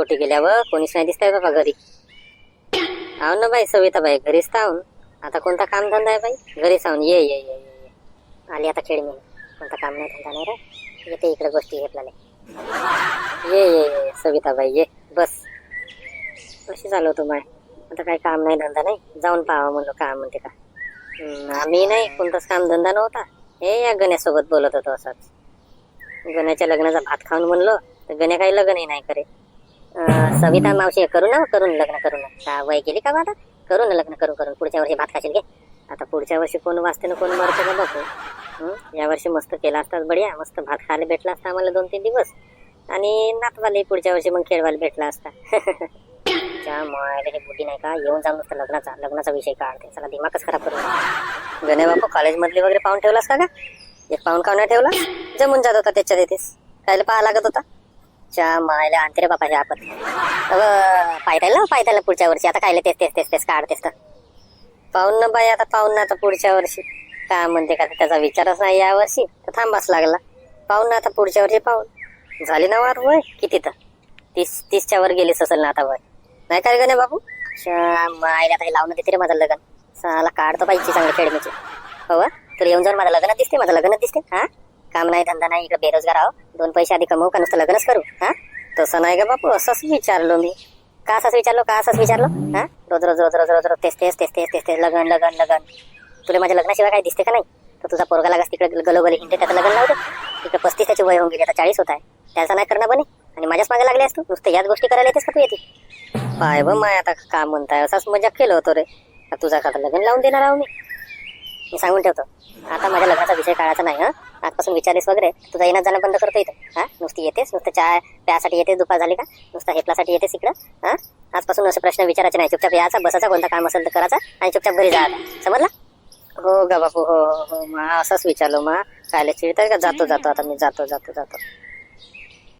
कुठे गेल्यावर कोणीच नाही दिसतंय बाबा घरी. आहो ना बाई सविता बाई घरीच ताहून आता कोणता काम धंदा आहे बाई? घरीच आहोन ये ये ये ये ये. आली आता खेळ मी कोणता काम नाही धंदा नाही रे. येते इकडे गोष्टी घेतल्याने ये ये ये सविता बाई ये बस. कशी चालू होतो माय आता काही काम नाही धंदा नाही. जाऊन पाहावं म्हणलो काम म्हणते का? आम्ही नाही कोणताच काम धंदा नव्हता. हे या गण्यासोबत बोलत होतो असंच. गण्याच्या लग्नाचा भात खाऊन म्हणलो तर गण्या काही लग्नही नाही करे सविता मावशी करू ना करून लग्न करू ना. का वय गेली का बाबा करू ना लग्न करून करून पुढच्या वर्षी भात खाशील घे आता पुढच्या वर्षी कोण वाचते ना कोण मरते ना बघू? या वर्षी मस्त केला असतात बढिया. मस्त भात खायला भेटला असता आम्हाला दोन तीन दिवस. आणि नातवाले पुढच्या वर्षी मग खेळवायला भेटला असता. च्या मायला हे बुद्धी नाही का? येऊन जाऊन नुसतं लग्नाचा लग्नाचा विषय काढते. चला दिमागच खराब करू गणे बापू कॉलेजमधले वगैरे पाहून ठेवलास का का एक पाहून का ठेवला? जमून जात होता त्याच्यात तिथेच कायला पाहा लागत होता? च्या मायला आणते रे बापा हे आपण पायतायला पायतायला पुढच्या वर्षी. आता कायले तेच तेच तेच तेच काढतेस तर. पाहून ना बाई आता पाहून ना आता पुढच्या वर्षी. काय म्हणते का त्याचा विचारच नाही या वर्षी. तर थांबाच लागला. पाहून ना आता पुढच्या वर्षी पाहून. झाली ना वार वय? किती तर? तीस तीसच्या वर गेलीस असेल ना आता वय. नाही काय गणे बाबू च्या मायला आता लावून देते रे माझं लग्न. साला काढतो पाहिजे चांगली खेळमीची हो वा? तुला येऊन जाऊन माझं लग्न दिसते माझं लग्न दिसते हा? काम नाही धंदा नाही इकडे बेरोजगार आहो. दोन पैसे आधी कमवू का? नुसतं लग्नच करू हा? तसं नाही का बापू असंच विचारलो मी. का असंच विचारलो? का असंच विचारलो? हा? रोज रोज रोज रोज रोज रोज तेच तेच तेच तेच तेच तेच लगन लगन तुला माझ्या लग्नाशिवाय काही दिसते का नाही? तर तुझा पोरगा लागास तिकडे गलोगली हिंडे त्याचं लग्न लावते तिकडे पस्तीस त्याची वय होऊन गेली आता चाळीस होत आहे. त्याचा नाही करणं बने. आणि माझ्याच मागे लागले असतो नुसतं याच गोष्टी करायला येतेस का तू येते? पाय ब माय आता काम म्हणताय? असाच मजाक केलं होतो रे. तुझा का लग्न लावून देणार आहो मी? मी सांगून ठेवतो. आता माझ्या लग्नाचा विषय काढायचा नाही हा? आजपासून विचारलीस वगैरे तुझा येणं जाणं बंद करतो इथं. हा? नुसती येतेस नुसतं चहा प्यासाठी येतेस दुपार झाली का? नुसतं हेपलासाठी येतेस इकडं हा? आजपासून असे प्रश्न विचारायचे नाही. चुपचाप यायचा बसायचा कोणता काम असेल तर करायचा आणि चुपचाप घरी जायचा समजला? हो गा बापू हो हो हो. मा असंच विचारलो मा कायले चिडताय का? जातो जातो. आता मी जातो जातो जातो.